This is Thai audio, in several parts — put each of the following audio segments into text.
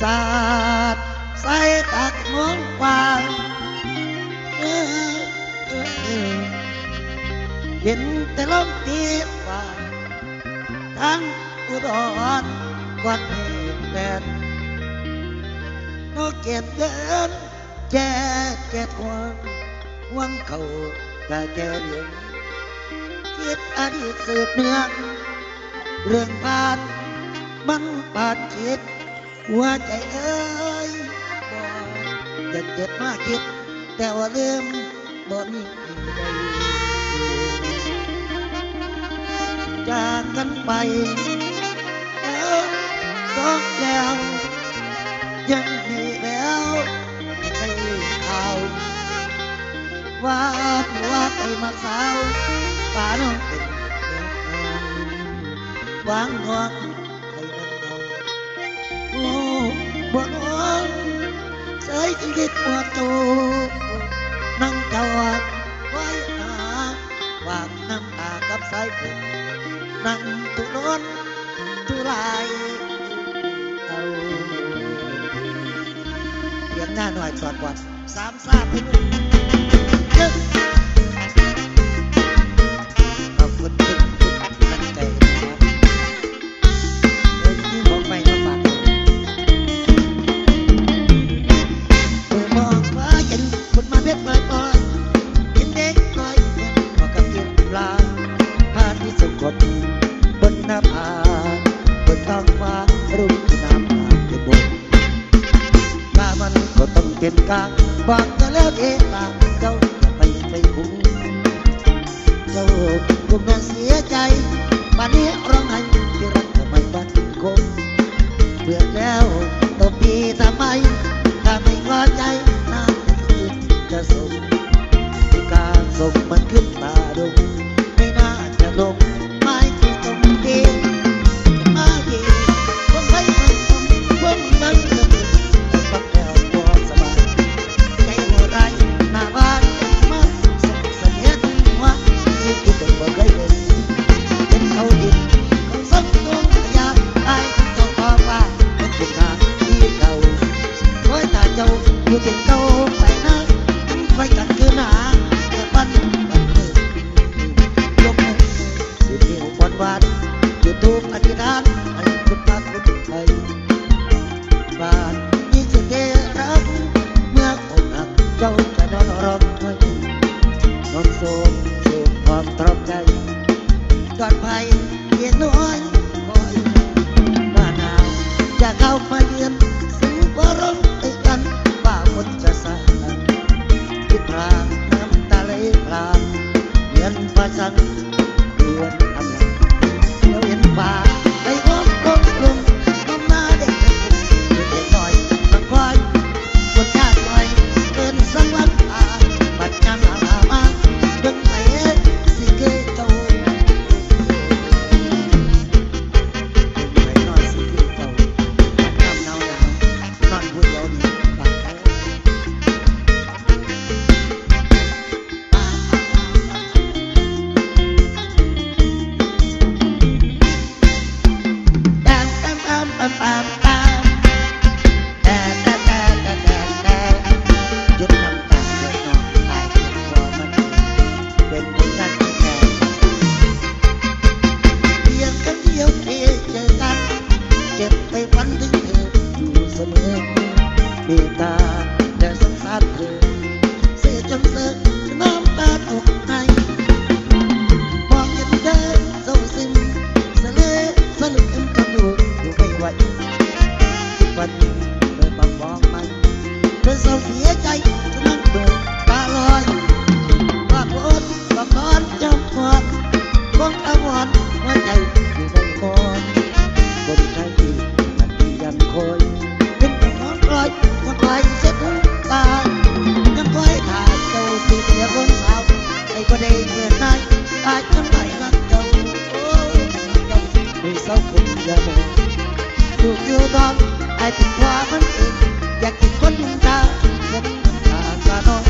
สาดใส่ตักมองกว้างเห็นแต่ลมตีฟ้าทั้งอุดรกวาดเมฆแดนนกเก็บเดินแก่แก่ทวงหวังเขากะแก่เรื่องคิดอดีตสืบเนื่องเรื่องผ่านมันปาดจิต หัวใจเอ้ยบอกเจ็บมากคิด แต่ว่าลืมบ่มีใดจากกันไปเออสองแล้วยังมีแล้วให้ข่าวว่าผัวไปมาสาวป่าน้องเป็นเมียน้องวางงอน บ่นอนใช้ชีวิตปวดจูนั่งจอดไว้หาวางน้ำตากับสายฝนนั่งตุนนตุลายเอาเรียงหน้าหน่อยสอดกว่าสามสามพี่นุ่ กางบอกจะแล้วเองต่างเจ้าไปไปคุ้มเจ้าคงน่าเสียใจป่านนี้ร้องไห้ที่รักทำไมบ้านคงเบื่อแล้วตบปีทำไมถ้าไม่พอใจน่าจะส่งที่การส่งมันขึ้นตาดง จุดทู อยู่ไม่ไหววันนี้เธอมาบอกมันเธอเศร้าเสียใจจนนั่งเบิกตาลอยว่าปวดว่าคอนจำปวดคงอาวรณ์หัวใจอยู่ในนอนคนไทยที่มันยันคอยเป็นแต่นอนคอยยังคอยเช็ดน้ำตายังคอยถ่ายเจ้าสิเสียคนสาวไอ้ก็ได้เกิดนายตายจนายเป็นวามันเองอยากกินคนยังตากินคนขาตาต้อน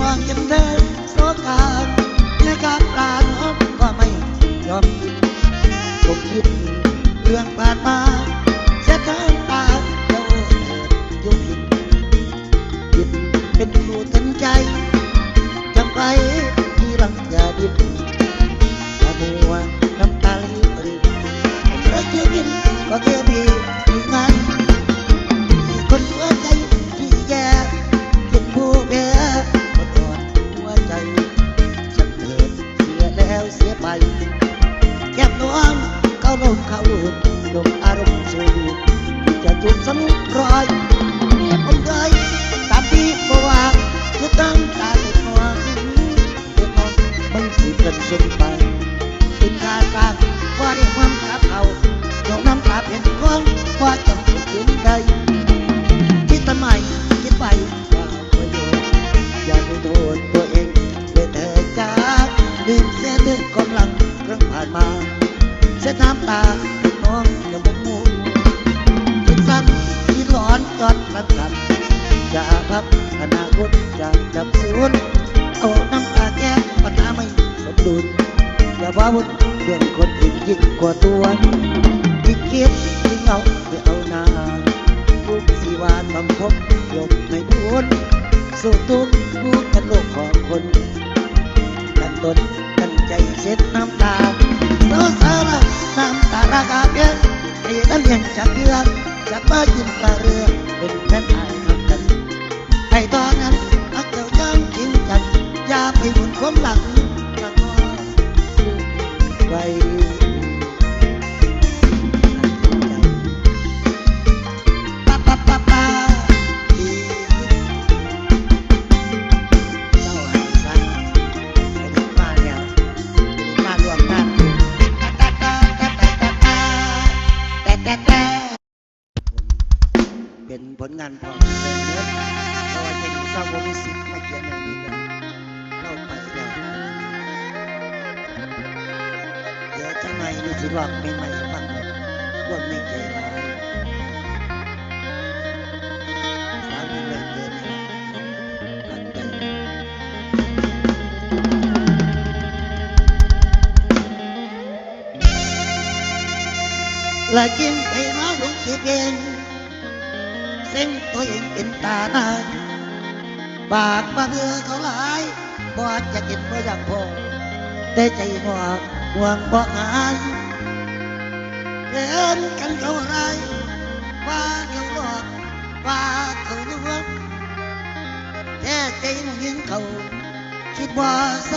วางยันเดินโซกาในการลาน้องก็ไม่ยอมผมคิดเรื่องผ่านมาเสียทั้งตาเจ้ายุ่งผิดผิดเป็นผู้ตั้งใจจำไปที่รังอย่าดิบตาหัวน้ำตาลีอ่ยรักเธอกินก็เธอดี เขาลงเขาลุ่นลงอารมณ์สูงจะจุดสมุนรอยเมียผมเลยตามที่บอกว่าคือตั้งตาติดหัวเด็กน้องมันสิเป็นสุดไปติาวุธเรื่องคนอื่นยิ่งกว่าตัวยิ่งคิดยิ่เอาไปเอานาทุกสีวาต้องพบยกไม่พ้นสู้ทุกผู้กันโลกของคนกันตนกันใจเช็ดน้ำตาโซซาลาน้ำตาราคาเพี้ยงให้นั่นเลี้ยงจากเรือจากบ้านยินตาเรือ งานของเดินเนื้อเพราะว่าเจนี่เศร้าบ่มีสิทธิ์มาเขียนในนี้กันเข้าไปแล้วเดี๋ยวจังไหนนี่สิลองใหม่ฟังรวมในใจร้ายสามเรื่องเกินนี่กันไปและ จิ้มไปมาหลงคิดเองตัวเองเป็นตาหน้าปากมาเบื่อเขาหลายบอดจะกินบ่อยากพอแต่ใจห่วงหวงบ่หายเดินกันเขาไรว่าเขาหลอกว่าเขาลวงแท้ใจมึงยิงเขาคิดว่าโซ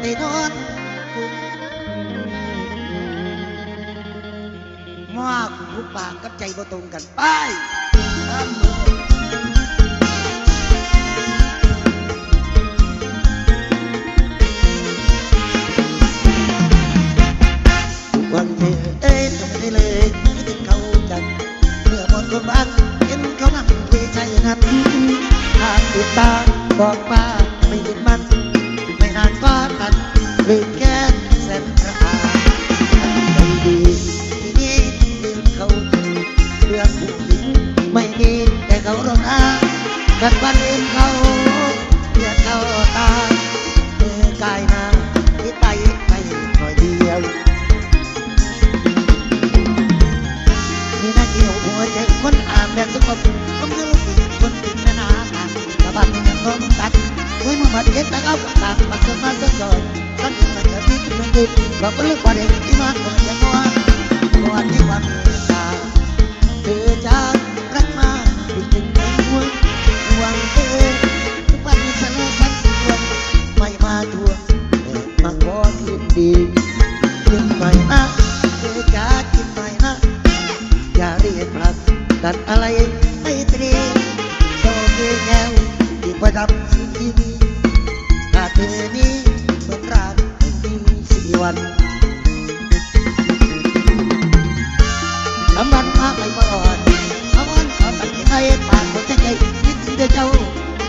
ได้นอนกุมมากหูปากกับใจบ่ตรงกันไป ต วยมือมาเด็กตะเอาตามมาเกิดมาสักจอยฉันมันจะมีจุดยืนเราก็เลือกว่าเด็กที่มาคนอย่างนวลวันที่วันเมตาเธอจะรักมาถึงถึงในหัวหวังเธอทุกวันนี้ฉันฉันส่วนไม่มาทวงมาขอคืนดีคืนหน่อยนะเธอจะกินหน่อยนะอย่าเรียกผลักดัดอะไรไม่ตรีโตเกแก้วที่ประดับสิ่งที่มี เธอนี้เหมือนรักไม่มีสี่วันลำบันมาไปก่อนเอาวันขอตัดใจปากคนใจคิดถึงเจ้า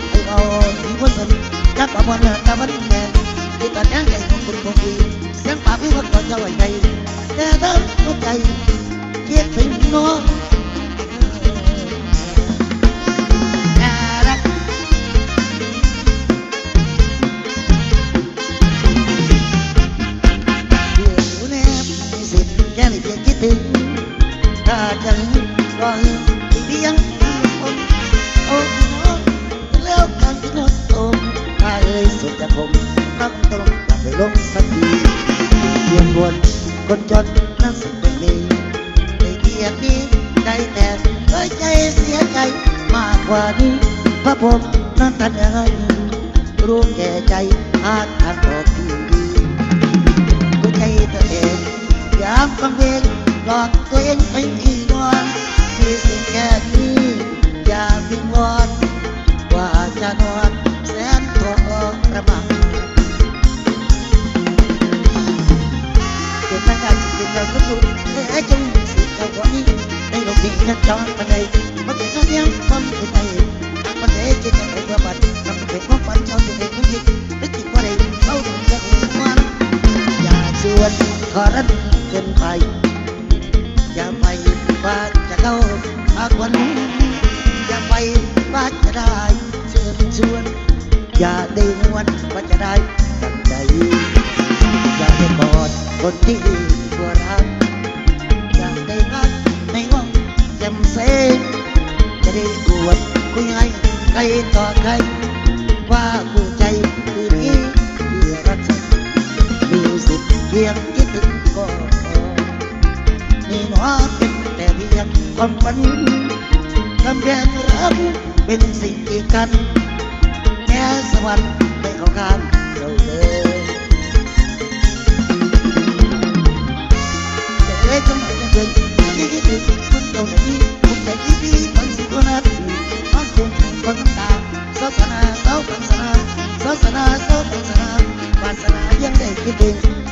ไอ้เอาที่คนสนจักว่าวันตะวันแดงที่ตัดแย้งใจของคุณคงดีเสียงปากพี่คนก่อนเจ้าไว้ใจแต่เธอทุกใจคิดถึงน้อง สิทธิ์แค่เพียงคิดถึงถ้าจะรอเพียงคนโอ้น้องแล้วกันที่นดตมถ้าเอ่ยสุดจะคมรักตรงอยากไปลงสักทีเพียงวนคนจนนั้นสุดเป็นมีไปเที่ยวยดนี้ได้แต่เอ้ยใจเสียใจมากกว่านี้พระผมนั้นทันเอ้ยรู้แก่ใจหาทางออกที่ดีหัวใจตัวเอง ยามฟังเพลงหลอกตัวเองไปที่นอนมีสิ่งแค่นี้อย่าวิงวอนว่าจะนอนแสนทรมานเกิดมาจากสิ่งเราก็รู้แต่จงสิ่งเราก็นี้ในโลกนี้นัดจองปันใดมาเกิดมาเดียวความเป็นไปหากปันใดจิตใจเพื่อบัดนำเป็นความฝันชาวสิ่งใดทั้งสิ้นนึกถึงว่าใดเราต้องจะหัวอย่าชวนขอรันเกินไป อย่าไปว่าจะเข้าหากวัน อย่าไปว่าจะได้เชิญชวน อย่าได้หวนว่าจะได้ดังใจ อย่าได้กอดคนที่ตัวรัก อย่าได้รักในห้องแจ่มใสจะได้กวดคุยให้ใครต่อใครว่าคู่ใจคือนี้ที่รักฉันมีสิทธิ์เพียง นี่หนอเป็นแต่เพียงความฝันกำแพงรักเป็นสิ่งที่กันแม้สวรรค์ไม่เข้าข้างเราเลย để trong ngày đang quên cái cái việc quân đầu này đi cũng để cái đi vẫn sự con hết nó cùng con tâm ta sáu sana sáu phần sana sáu sana sáu phần sana và sana dân để cái tiền